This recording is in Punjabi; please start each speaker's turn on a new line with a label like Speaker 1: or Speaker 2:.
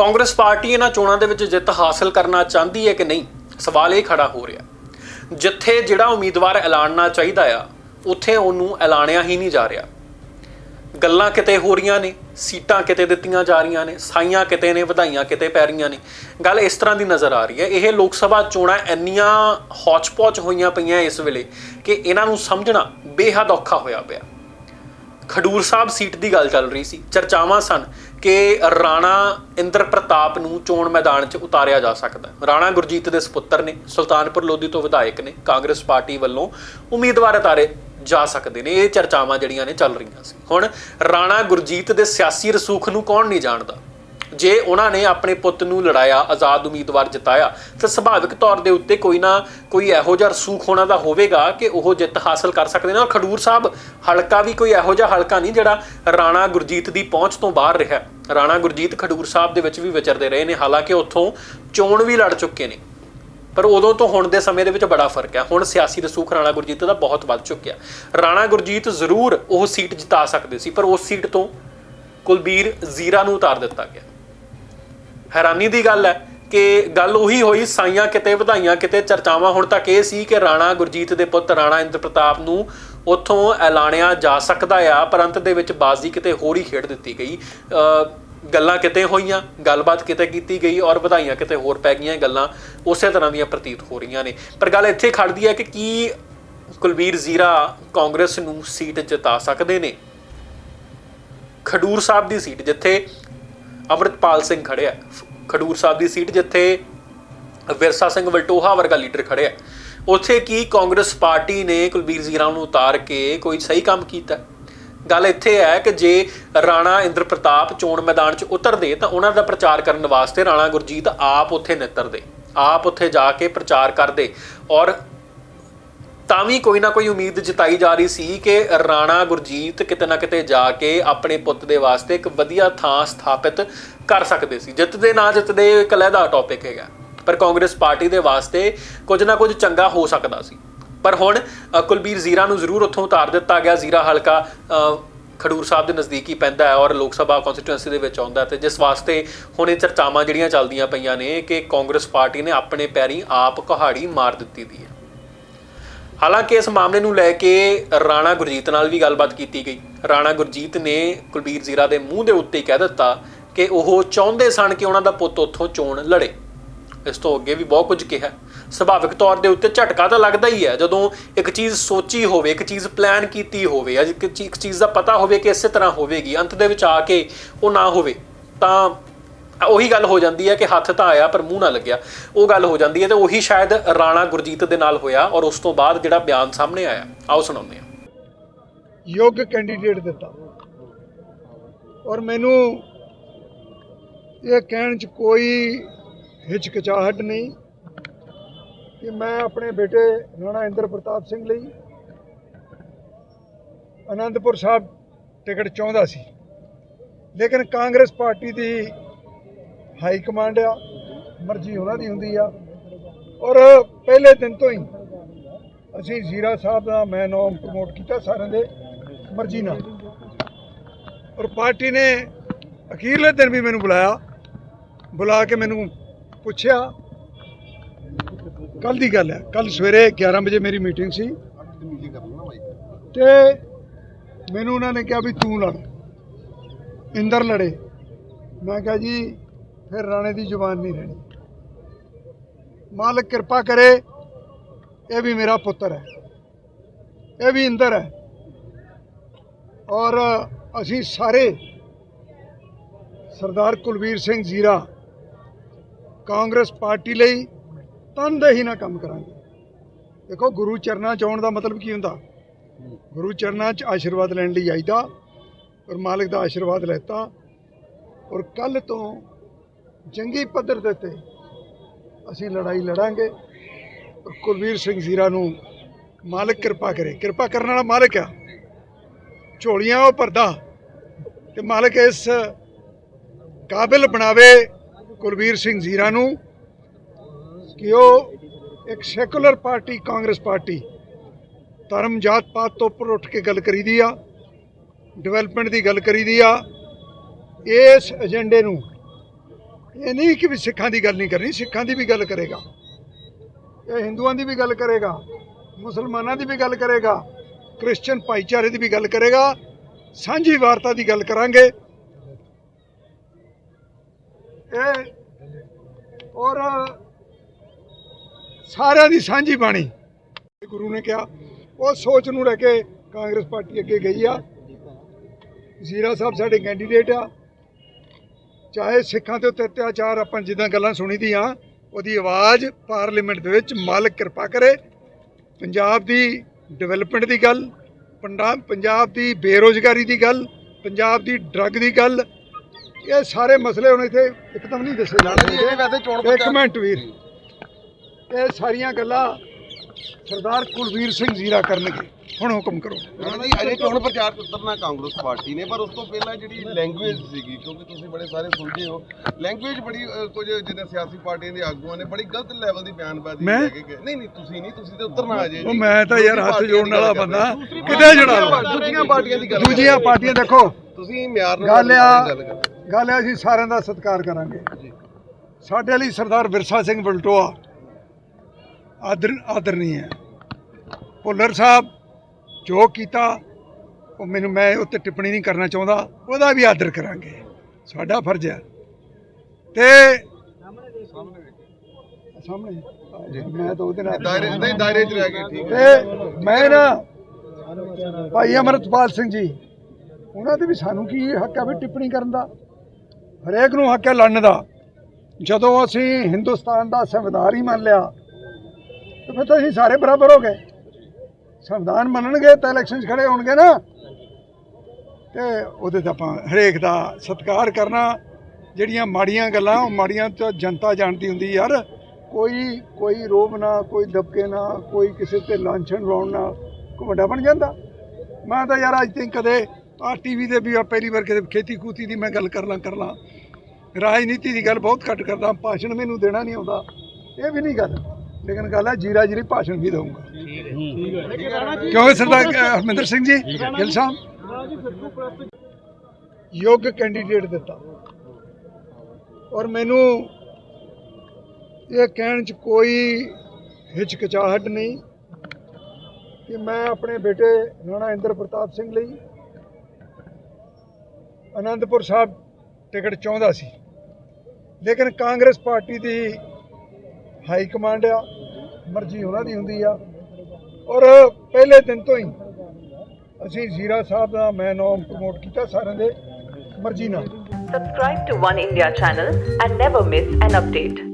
Speaker 1: ਕਾਂਗਰਸ ਪਾਰਟੀ ਇਹਨਾਂ ਚੋਣਾਂ ਦੇ ਵਿੱਚ ਜਿੱਤ ਹਾਸਲ ਕਰਨਾ ਚਾਹੁੰਦੀ ਹੈ ਕਿ ਨਹੀਂ? ਸਵਾਲ ਇਹ ਖੜਾ ਹੋ ਰਿਹਾ। ਜਿੱਥੇ ਜਿਹੜਾ ਉਮੀਦਵਾਰ ਐਲਾਨਣਾ ਚਾਹੀਦਾ ਆ, ਉੱਥੇ ਉਹਨੂੰ ਐਲਾਨਿਆ ਹੀ ਨਹੀਂ ਜਾ ਰਿਹਾ। ਗੱਲਾਂ ਕਿਤੇ ਹੋ ਰਹੀਆਂ ਨੇ, ਸੀਟਾਂ ਕਿਤੇ ਦਿੱਤੀਆਂ ਜਾ ਰਹੀਆਂ ਨੇ, ਸਾਈਆਂ ਕਿਤੇ ਨੇ, ਵਧਾਈਆਂ ਕਿਤੇ ਪੈ ਰਹੀਆਂ ਨੇ। ਗੱਲ ਇਸ ਤਰ੍ਹਾਂ ਦੀ ਨਜ਼ਰ ਆ ਰਹੀ ਹੈ। ਇਹ ਲੋਕ ਸਭਾ ਚੋਣਾਂ ਇੰਨੀਆਂ ਹੌਚ-ਪੌਚ ਹੋਈਆਂ ਪਈਆਂ ਇਸ ਵੇਲੇ ਕਿ ਇਹਨਾਂ ਨੂੰ ਸਮਝਣਾ ਬੇਹੱਦ ਔਖਾ ਹੋਇਆ ਪਿਆ। ਖਡੂਰ ਸਾਹਿਬ ਸੀਟ ਦੀ ਗੱਲ ਚੱਲ ਰਹੀ ਸੀ। ਚਰਚਾਵਾਂ ਸਨ ਕਿ ਰਾਣਾ ਇੰਦਰ ਪ੍ਰਤਾਪ ਨੂੰ ਚੋਣ ਮੈਦਾਨ 'ਚ ਉਤਾਰਿਆ ਜਾ ਸਕਦਾ ਰਾਣਾ ਗੁਰਜੀਤ ਦੇ ਸੁਪੁੱਤਰ ਨੇ, ਸੁਲਤਾਨਪੁਰ ਲੋਧੀ ਤੋਂ ਵਿਧਾਇਕ ਨੇ, ਕਾਂਗਰਸ ਪਾਰਟੀ ਵੱਲੋਂ ਉਮੀਦਵਾਰ ਉਤਾਰੇ ਜਾ ਸਕਦੇ ਨੇ। ਇਹ ਚਰਚਾਵਾਂ ਜਿਹੜੀਆਂ ਨੇ ਚੱਲ ਰਹੀਆਂ ਸੀ। ਹੁਣ ਰਾਣਾ ਗੁਰਜੀਤ ਦੇ ਸਿਆਸੀ ਰਸੂਖ ਨੂੰ ਕੌਣ ਨਹੀਂ ਜਾਣਦਾ? ਜੇ ਉਹਨਾਂ ਨੇ ਆਪਣੇ ਪੁੱਤ ਨੂੰ ਲੜਾਇਆ, ਆਜ਼ਾਦ ਉਮੀਦਵਾਰ ਜਿਤਾਇਆ, ਤਾਂ ਸੁਭਾਵਿਕ ਤੌਰ ਦੇ ਉੱਤੇ ਕੋਈ ਨਾ ਕੋਈ ਇਹੋ ਜਿਹਾ ਰਸੂਖ ਹੋਣਾ ਦਾ ਹੋਵੇਗਾ ਕਿ ਉਹ ਜਿੱਤ ਹਾਸਲ ਕਰ ਸਕਦੇ ਨੇ। ਔਰ ਖਡੂਰ ਸਾਹਿਬ, ਹਲਕਾ ਵੀ ਕੋਈ ਇਹੋ ਜਿਹਾ ਹਲਕਾ ਨਹੀਂ ਜਿਹੜਾ ਰਾਣਾ ਗੁਰਜੀਤ ਦੀ ਪਹੁੰਚ ਤੋਂ ਬਾਹਰ ਰਿਹਾ। ਰਾਣਾ ਗੁਰਜੀਤ ਖਡੂਰ ਸਾਹਿਬ ਦੇ ਵਿੱਚ ਵੀ ਵਿਚਰਦੇ ਰਹੇ ਨੇ, ਹਾਲਾਂਕਿ ਉੱਥੋਂ ਚੋਣ ਵੀ ਲੜ ਚੁੱਕੇ ਨੇ। ਪਰ ਉਦੋਂ ਤੋਂ ਹੁਣ ਦੇ ਸਮੇਂ ਦੇ ਵਿੱਚ ਬੜਾ ਫ਼ਰਕ ਹੈ। ਹੁਣ ਸਿਆਸੀ ਰਸੂਖ ਰਾਣਾ ਗੁਰਜੀਤ ਦਾ ਬਹੁਤ ਵੱਧ ਚੁੱਕਿਆ। ਰਾਣਾ ਗੁਰਜੀਤ ਜ਼ਰੂਰ ਉਹ ਸੀਟ ਜਿਤਾ ਸਕਦੇ ਸੀ, ਪਰ ਉਸ ਸੀਟ ਤੋਂ ਕੁਲਬੀਰ ਜ਼ੀਰਾ ਨੂੰ ਉਤਾਰ ਦਿੱਤਾ ਗਿਆ। ਹੈਰਾਨੀ ਦੀ ਗੱਲ ਹੈ ਕਿ ਗੱਲ ਉਹੀ ਹੋਈ ਸਾਈਆਂ ਕਿਤੇ ਵਧਾਈਆਂ ਕਿਤੇ ਚਰਚਾਵਾਂ। ਹੁਣ ਤੱਕ ਇਹ ਸੀ ਕਿ ਰਾਣਾ ਗੁਰਜੀਤ ਦੇ ਪੁੱਤ ਰਾਣਾ ਇੰਦਰ ਪ੍ਰਤਾਪ ਨੂੰ ਉੱਥੋਂ ਐਲਾਨਿਆ ਜਾ ਸਕਦਾ ਆ ਪਰ ਅੰਤ ਦੇ ਵਿੱਚ ਬਾਜ਼ੀ ਕਿਤੇ ਹੋਰ ਹੀ ਖੇਡ ਦਿੱਤੀ ਗਈ। ਅ, ਗੱਲਾਂ ਕਿਤੇ ਹੋਈਆਂ ਗੱਲਬਾਤ ਕਿਤੇ ਕੀਤੀ ਗਈ ਔਰ ਵਧਾਈਆਂ ਕਿਤੇ ਹੋਰ ਪੈ ਗਈਆਂ ਗੱਲਾਂ ਉਸੇ ਤਰ੍ਹਾਂ ਦੀਆਂ ਪ੍ਰਤੀਤ ਹੋ ਰਹੀਆਂ ਨੇ। ਪਰ ਗੱਲ ਇੱਥੇ ਖੜਦੀ ਹੈ ਕਿ ਕੀ ਕੁਲਵੀਰ ਜ਼ੀਰਾ ਕਾਂਗਰਸ ਨੂੰ ਸੀਟ ਜਿਤਾ ਸਕਦੇ ਨੇ? ਖਡੂਰ ਸਾਹਿਬ ਦੀ ਸੀਟ ਜਿੱਥੇ ਅਮਰਿਤਪਾਲ ਸਿੰਘ ਖੜਿਆ ਖਡੂਰ ਸਾਹਿਬ ਦੀ ਸੀਟ ਜਿੱਥੇ ਵਿਰਸਾ ਸਿੰਘ ਵਲਟੋਹਾ ਵਰਗਾ ਲੀਡਰ ਖੜਿਆ ਉੱਥੇ ਕੀ ਕਾਂਗਰਸ ਪਾਰਟੀ ਨੇ ਕੁਲਬੀਰ ਜ਼ੀਰਾ ਨੂੰ ਉਤਾਰ ਕੇ ਕੋਈ ਸਹੀ ਕੰਮ ਕੀਤਾ? ਗੱਲ ਇੱਥੇ ਹੈ ਕਿ ਜੇ ਰਾਣਾ ਇੰਦਰ ਪ੍ਰਤਾਪ ਚੋਣ ਮੈਦਾਨ 'ਚ ਉਤਰਦੇ ਤਾਂ ਉਹਨਾਂ ਦਾ ਪ੍ਰਚਾਰ ਕਰਨ ਵਾਸਤੇ ਰਾਣਾ ਗੁਰਜੀਤ ਆਪ ਉੱਥੇ ਨਿੱਤਰਦੇ, ਆਪ ਉੱਥੇ ਜਾ ਕੇ ਪ੍ਰਚਾਰ ਕਰਦੇ ਔਰ ਤਾਂ ਵੀ ਕੋਈ ਨਾ ਕੋਈ ਉਮੀਦ ਜਤਾਈ ਜਾ ਰਹੀ ਸੀ ਕਿ ਰਾਣਾ ਗੁਰਜੀਤ ਕਿਤੇ ਨਾ ਕਿਤੇ ਜਾ ਕੇ ਆਪਣੇ ਪੁੱਤ ਦੇ ਵਾਸਤੇ ਇੱਕ ਵਧੀਆ ਥਾਂ ਸਥਾਪਿਤ ਕਰ ਸਕਦੇ ਸੀ। ਜਿੱਤਦੇ ਨਾ ਜਿੱਤਦੇ ਇੱਕ ਅਲੱਗਾ ਟੌਪਿਕ ਹੈਗਾ। ਪਰ ਕਾਂਗਰਸ ਪਾਰਟੀ ਦੇ ਵਾਸਤੇ ਕੁਝ ਨਾ ਕੁਝ ਚੰਗਾ ਹੋ ਸਕਦਾ ਸੀ। ਪਰ ਹੁਣ ਕੁਲਬੀਰ ਜ਼ੀਰਾ ਨੂੰ ਜ਼ਰੂਰ ਉੱਥੋਂ ਉਤਾਰ ਦਿੱਤਾ ਗਿਆ। ਜ਼ੀਰਾ ਹਲਕਾ ਖਡੂਰ ਸਾਹਿਬ ਦੇ ਨਜ਼ਦੀਕ ਹੀ ਪੈਂਦਾ ਹੈ ਔਰ ਲੋਕ ਸਭਾ ਕਨਸਟੀਟੂਐਂਸੀ ਦੇ ਵਿੱਚ ਆਉਂਦਾ ਹੈ। ਤੇ ਜਿਸ ਵਾਸਤੇ ਹੁਣ ਇਹ ਚਰਚਾਵਾਂ ਜਿਹੜੀਆਂ ਚੱਲਦੀਆਂ ਪਈਆਂ ਨੇ ਕਿ ਕਾਂਗਰਸ ਪਾਰਟੀ ਨੇ ਆਪਣੇ ਪੈਰੀ ਆਪ ਕੁਹਾੜੀ ਮਾਰ ਦਿੱਤੀ ਦੀ ਹੈ। ਹਾਲਾਂਕਿ ਇਸ ਮਾਮਲੇ ਨੂੰ ਲੈ ਕੇ ਰਾਣਾ ਗੁਰਜੀਤ ਨਾਲ ਵੀ ਗੱਲਬਾਤ ਕੀਤੀ ਗਈ। ਰਾਣਾ ਗੁਰਜੀਤ ਨੇ ਕੁਲਬੀਰ ਜ਼ੀਰਾ ਦੇ ਮੂੰਹ ਦੇ ਉੱਤੇ ਕਹਿ ਦਿੱਤਾ ਕਿ ਉਹ ਚਾਹੁੰਦੇ ਸਨ ਕਿ ਉਹਨਾਂ ਦਾ ਪੁੱਤ ਉੱਥੋਂ ਚੋਣ ਲੜੇ। ਇਸ ਤੋਂ ਅੱਗੇ ਵੀ ਬਹੁਤ ਕੁਝ ਕਿਹਾ। ਸੁਭਾਵਿਕ ਤੌਰ ਦੇ ਉੱਤੇ ਝਟਕਾ ਤਾਂ ਲੱਗਦਾ ਹੀ ਹੈ। ਜਦੋਂ ਇੱਕ ਚੀਜ਼ ਸੋਚੀ ਹੋਵੇ, ਇੱਕ ਚੀਜ਼ ਪਲਾਨ ਕੀਤੀ ਹੋਵੇ, ਜਾਂ ਇੱਕ ਚੀਜ਼ ਦਾ ਪਤਾ ਹੋਵੇ ਕਿ ਇਸੇ ਤਰ੍ਹਾਂ ਹੋਵੇਗੀ, ਅੰਤ ਦੇ ਵਿੱਚ ਆ ਕੇ ਉਹ ਨਾ ਹੋਵੇ, ਤਾਂ ਉਹੀ ਗੱਲ ਹੋ ਜਾਂਦੀ ਹੈ ਕਿ ਹੱਥ ਤਾਂ ਆਇਆ ਪਰ ਮੂੰਹ ਨਾ ਲੱਗਿਆ। ਉਹ ਗੱਲ ਹੋ ਜਾਂਦੀ ਹੈ ਤੇ ਉਹੀ ਸ਼ਾਇਦ ਰਾਣਾ ਗੁਰਜੀਤ ਦੇ ਨਾਲ ਹੋਇਆ ਔਰ ਉਸ ਤੋਂ ਬਾਅਦ ਜਿਹੜਾ ਬਿਆਨ ਸਾਹਮਣੇ ਆਇਆ। ਆਓ ਸੁਣਾਉਂਦੇ ਹਾਂ।
Speaker 2: ਯੋਗ ਕੈਂਡੀਡੇਟ ਦਿੱਤਾ। ਔਰ ਮੈਨੂੰ ਇਹ ਕਹਿਣ 'ਚ ਕੋਈ ਹਿਚਕਚਾਹਟ ਨਹੀਂ ਕਿ ਮੈਂ ਆਪਣੇ ਬੇਟੇ ਰਾਣਾ ਇੰਦਰ ਪ੍ਰਤਾਪ ਸਿੰਘ ਲਈ ਅਨੰਦਪੁਰ ਸਾਹਿਬ ਟਿਕਟ ਚਾਹੁੰਦਾ ਸੀ। ਲੇਕਿਨ ਕਾਂਗਰਸ ਪਾਰਟੀ ਦੀ ਹਾਈ ਕਮਾਂਡ ਆ, ਮਰਜ਼ੀ ਉਹਨਾਂ ਦੀ ਹੁੰਦੀ ਆ। ਔਰ ਪਹਿਲੇ ਦਿਨ ਤੋਂ ਹੀ ਅਸੀਂ ਜ਼ੀਰਾ ਸਾਹਿਬ ਦਾ ਮੈਂ ਨਾਮ ਪ੍ਰਮੋਟ ਕੀਤਾ ਸਾਰਿਆਂ ਦੇ, ਮਰਜ਼ੀ ਨਾਲ। ਔਰ ਪਾਰਟੀ ਨੇ ਅਖੀਰਲੇ ਦਿਨ ਵੀ ਮੈਨੂੰ ਬੁਲਾਇਆ, ਬੁਲਾ ਕੇ ਮੈਨੂੰ ਪੁੱਛਿਆ ਕੱਲ ਦੀ ਗੱਲ ਹੈ ਕੱਲ ਸਵੇਰੇ 11 ਵਜੇ ਮੇਰੀ ਮੀਟਿੰਗ ਸੀ। ਤੇ ਮੈਨੂੰ ਉਹਨਾਂ ਨੇ ਕਿਹਾ ਵੀ ਤੂੰ ਲੜ, ਇੰਦਰ ਲੜੇ। ਮੈਂ ਕਿਹਾ ਜੀ ਫਿਰ ਰਾਣੇ ਦੀ ਜ਼ੁਬਾਨ ਨਹੀਂ ਰਹਿਣੀ। ਮਾਲਕ ਕਿਰਪਾ ਕਰੇ, ਇਹ ਵੀ ਮੇਰਾ ਪੁੱਤਰ ਹੈ, ਇਹ ਵੀ ਇੰਦਰ ਹੈ। ਔਰ ਅਸੀਂ ਸਾਰੇ ਸਰਦਾਰ ਕੁਲਵੀਰ ਸਿੰਘ ਜ਼ੀਰਾ ਕਾਂਗਰਸ ਪਾਰਟੀ ਲਈ ਤਨਦੇਹੀ ਨਾਲ ਕੰਮ ਕਰਾਂਗੇ। ਦੇਖੋ, ਗੁਰੂ ਚਰਨਾਂ ਚ ਆਉਣ ਦਾ ਮਤਲਬ ਕੀ ਹੁੰਦਾ? ਗੁਰੂ ਚਰਨਾਂ ਚ ਆਸ਼ੀਰਵਾਦ ਲੈਣ ਲਈ ਆਈਦਾ, ਔਰ ਮਾਲਕ ਦਾ ਆਸ਼ੀਰਵਾਦ ਲੈਤਾ। ਔਰ ਕੱਲ ਤੋਂ ਜੰਗੀ ਪੱਧਰ ਦੇ ਉੱਤੇ ਅਸੀਂ ਲੜਾਈ ਲੜਾਂਗੇ। ਕੁਲਵੀਰ ਸਿੰਘ ਜ਼ੀਰਾ ਨੂੰ ਮਾਲਕ ਕਿਰਪਾ ਕਰੇ। ਕਿਰਪਾ ਕਰਨ ਵਾਲਾ ਮਾਲਕ ਆ। ਝੋਲੀਆਂ ਉਹ ਭਰਦਾ ਤੇ ਮਾਲਕ ਇਸ ਕਾਬਿਲ ਬਣਾਵੇ ਕੁਲਵੀਰ ਸਿੰਘ ਜ਼ੀਰਾ ਨੂੰ ਕਿ ਉਹ ਇੱਕ ਸੈਕੂਲਰ ਪਾਰਟੀ, ਕਾਂਗਰਸ ਪਾਰਟੀ ਧਰਮ ਜਾਤ ਪਾਤ ਤੋਂ ਉੱਪਰ ਉੱਠ ਕੇ ਗੱਲ ਕਰੀਦੀ ਆ, ਡਿਵੈਲਪਮੈਂਟ ਦੀ ਗੱਲ ਕਰੀਦੀ ਆ। ਇਸ ਏਜੰਡੇ ਨੂੰ ਇਹ ਨਹੀਂ ਕਿ ਵੀ ਸਿੱਖਾਂ ਦੀ ਗੱਲ ਨਹੀਂ ਕਰਨੀ, ਸਿੱਖਾਂ ਦੀ ਵੀ ਗੱਲ ਕਰੇਗਾ। ਇਹ ਹਿੰਦੂਆਂ ਦੀ ਵੀ ਗੱਲ ਕਰੇਗਾ, ਮੁਸਲਮਾਨਾਂ ਦੀ ਵੀ ਗੱਲ ਕਰੇਗਾ ਕ੍ਰਿਸਚੀਅਨ ਭਾਈਚਾਰੇ ਦੀ ਵੀ ਗੱਲ ਕਰੇਗਾ, ਸਾਂਝੀ ਵਾਰਤਾ ਦੀ ਗੱਲ ਕਰਾਂਗੇ। ਇਹ ਔਰ ਸਾਰਿਆਂ ਦੀ ਸਾਂਝੀ ਬਾਣੀ। ਗੁਰੂ ਨੇ ਕਿਹਾ, ਉਹ ਸੋਚ ਨੂੰ ਲੈ ਕੇ ਕਾਂਗਰਸ ਪਾਰਟੀ ਅੱਗੇ ਗਈ ਆ। ਜ਼ੀਰਾ ਸਾਹਿਬ ਸਾਡੇ ਕੈਂਡੀਡੇਟ ਆ। ਚਾਹੇ ਸਿੱਖਾਂ ਦੇ ਉੱਤੇ ਅਤਿਆਚਾਰ ਆਪਾਂ ਜਿੱਦਾਂ ਗੱਲਾਂ ਸੁਣੀ ਦੀਆਂ ਉਹਦੀ ਆਵਾਜ਼ ਪਾਰਲੀਮੈਂਟ ਦੇ ਵਿੱਚ ਮਾਲਕ ਕਿਰਪਾ ਕਰੇ। ਪੰਜਾਬ ਦੀ ਡਿਵੈਲਪਮੈਂਟ ਦੀ ਗੱਲ ਪੰਜਾਬ ਪੰਜਾਬ ਦੀ ਬੇਰੋਜ਼ਗਾਰੀ ਦੀ ਗੱਲ ਪੰਜਾਬ ਦੀ ਡਰੱਗ ਦੀ ਗੱਲ ਇਹ ਸਾਰੇ ਮਸਲੇ ਹੁਣ ਇੱਥੇ ਇੱਕਦਮ ਨਹੀਂ ਦੱਸੇ
Speaker 3: ਚੋਣ
Speaker 2: ਇੱਕ ਮਿੰਟ ਵੀਰ। ਇਹ ਸਾਰੀਆਂ ਗੱਲਾਂ ਸਰਦਾਰ ਕੁਲਵੀਰ ਸਿੰਘ ਜ਼ੀਰਾ ਕਰਨਗੇ। ਹੁਣ ਹੁਕਮ ਕਰੋ।
Speaker 3: ਜੀ ਅਜੇ ਚੋਣ ਪ੍ਰਚਾਰ ਤੇ ਉਤਰਨਾ ਕਾਂਗਰਸ ਪਾਰਟੀ ਨੇ ਪਰ ਉਸ ਤੋਂ ਪਹਿਲਾਂ ਜਿਹੜੀ ਲੈਂਗੁਏਜ ਸੀਗੀ ਕਿਉਂਕਿ ਤੁਸੀਂ ਬੜੇ ਸਾਰੇ ਸੁਣਦੇ ਹੋ ਲੈਂਗੁਏਜ ਬੜੀ ਅ, ਕੁਝ ਜਿਹਨੇ ਸਿਆਸੀ ਪਾਰਟੀਆਂ ਦੇ ਆਗੂਆਂ ਨੇ ਬੜੀ ਗਲਤ ਲੈਵਲ ਦੀ ਬਿਆਨਬਾਜ਼ੀ
Speaker 2: ਮੈਂ?
Speaker 3: ਲੈ ਕੇ ਗਏ। ਨਹੀਂ ਨਹੀਂ ਤੁਸੀਂ ਨਹੀਂ ਤੁਸੀਂ ਤੇ ਉਤਰਨਾ ਅਜੇ
Speaker 2: ਉਹ ਮੈਂ ਤਾਂ ਯਾਰ ਹੱਥ ਜੋੜਨ ਵਾਲਾ ਬੰਦਾ। ਕਿਤੇ ਜੁੜਾ ਲਵਾਂ?
Speaker 3: ਦੂਜੀਆਂ ਪਾਰਟੀਆਂ ਦੀ ਗੱਲ
Speaker 2: ਦੂਜੀਆਂ ਪਾਰਟੀਆਂ ਦੇਖੋ।
Speaker 3: ਤੁਸੀਂ ਮਿਆਰ ਨਾਲ
Speaker 2: ਗੱਲ ਆ
Speaker 3: ਗੱਲ ਕਰੋ
Speaker 2: ਗੱਲ ਆ ਅਸੀਂ ਸਾਰਿਆਂ ਦਾ ਸਤਿਕਾਰ ਕਰਾਂਗੇ। ਸਾਡੇ ਲਈ ਸਰਦਾਰ ਵਿਰਸਾ ਸਿੰਘ ਬਲਟੋਆ ਆਦਰ ਆਦਰ ਨਹੀਂ ਹੈ ਭੁੱਲਰ ਸਾਹਿਬ ਜੋ ਕੀਤਾ ਉਹ ਮੈਨੂੰ ਮੈਂ ਉੱਤੇ ਟਿੱਪਣੀ ਨਹੀਂ ਕਰਨਾ ਚਾਹੁੰਦਾ ਉਹਦਾ ਵੀ ਆਦਰ ਕਰਾਂਗੇ। ਸਾਡਾ ਫਰਜ਼ ਹੈ। ਤੇ ਸਾਹਮਣੇ ਮੈਂ ਤਾਂ ਉਹਦੇ ਨਾਲ
Speaker 3: ਦਾਇਰੇ ਨਹੀਂ ਦਾਇਰੇ 'ਚ ਰਹਿ ਗਏ ਠੀਕ ਹੈ।
Speaker 2: ਤੇ ਮੈਂ ਨਾ ਭਾਈ ਅਮਰਤਪਾਲ ਸਿੰਘ ਜੀ ਉਹਨਾਂ ਦੇ ਵੀ ਸਾਨੂੰ ਕੀ ਹੱਕ ਹੈ ਵੀ ਟਿੱਪਣੀ ਕਰਨ ਦਾ? ਹਰੇਕ ਨੂੰ ਹੱਕ ਹੈ ਲੜਨ ਦਾ। ਜਦੋਂ ਅਸੀਂ ਹਿੰਦੁਸਤਾਨ ਦਾ ਸੰਵਿਧਾਨ ਹੀ ਮੰਨ ਲਿਆ ਤੇ ਫਿਰ ਤਾਂ ਅਸੀਂ ਸਾਰੇ ਬਰਾਬਰ ਹੋ ਗਏ। ਸੰਵਿਧਾਨ ਮੰਨਣਗੇ ਤਾਂ ਇਲੈਕਸ਼ਨ 'ਚ ਖੜੇ ਹੋਣਗੇ ਨਾ। ਤੇ ਉਹਦੇ ਤਾਂ ਆਪਾਂ ਹਰੇਕ ਦਾ ਸਤਿਕਾਰ ਕਰਨਾ। ਜਿਹੜੀਆਂ ਮਾੜੀਆਂ ਗੱਲਾਂ, ਉਹ ਮਾੜੀਆਂ ਤਾਂ ਜਨਤਾ ਜਾਣਦੀ ਹੁੰਦੀ ਯਾਰ। ਕੋਈ ਕੋਈ ਰੋਬ ਨਾ, ਕੋਈ ਦਬਕੇ ਨਾ, ਕੋਈ ਕਿਸੇ ਤੇ ਲਾਂਛਣ ਲਾਉਣ ਨਾ ਕੋਈ ਵੱਡਾ ਬਣ ਜਾਂਦਾ। ਮੈਂ ਤਾਂ ਯਾਰ ਅੱਜ ਤੱਕ ਕਦੇ ਆ ਟੀਵੀ ਦੇ ਵੀ ਪਹਿਲੀ ਵਾਰ ਕਿਤੇ ਖੇਤੀ ਖੂਤੀ ਦੀ ਮੈਂ ਗੱਲ ਕਰ ਲਾਂ ਕਰ ਲਾਂ। ਰਾਜਨੀਤੀ ਦੀ ਗੱਲ ਬਹੁਤ ਘੱਟ ਕਰਦਾ, ਭਾਸ਼ਣ ਮੈਨੂੰ ਦੇਣਾ ਨਹੀਂ ਆਉਂਦਾ। ਇਹ ਵੀ ਨਹੀਂ ਗੱਲ। ਲੇਕਿਨ ਗੱਲ ਹੈ ਜੀਰਾ ਜੀਰੀ ਭਾਸ਼ਣ ਵੀ ਦਊਂਗਾ। ਕਿਉਂਕਿ ਸਰਦਾਰ ਹਰਮਿੰਦਰ ਸਿੰਘ ਜੀ? ਗਿੱਲ ਸਾਹਿਬ? ਯੋਗ ਕੈਂਡੀਡੇਟ ਦਿੱਤਾ। ਔਰ ਮੈਨੂੰ ਇਹ ਕਹਿਣ 'ਚ ਕੋਈ ਹਿਚਕਚਾਹਟ ਨਹੀਂ ਕਿ ਮੈਂ ਆਪਣੇ ਬੇਟੇ ਰਾਣਾ ਇੰਦਰ ਪ੍ਰਤਾਪ ਸਿੰਘ ਲਈ ਆਨੰਦਪੁਰ ਸਾਹਿਬ ਟਿਕਟ ਚਾਹੁੰਦਾ ਸੀ। ਲੇਕਿਨ ਕਾਂਗਰਸ ਪਾਰਟੀ ਦੀ ਹਾਈ ਕਮਾਂਡ ਆ, ਮਰਜ਼ੀ ਉਹਨਾਂ ਦੀ ਹੁੰਦੀ ਆ ਔਰ ਪਹਿਲੇ ਦਿਨ ਤੋਂ ਹੀ ਅਸੀਂ ਜ਼ੀਰਾ ਸਾਹਿਬ ਦਾ ਮੈਂ ਨਾਮ ਪ੍ਰਮੋਟ ਕੀਤਾ ਸਾਰਿਆਂ ਦੇ, ਮਰਜ਼ੀ ਨਾਲ
Speaker 4: Subscribe to One India channel and never miss an update.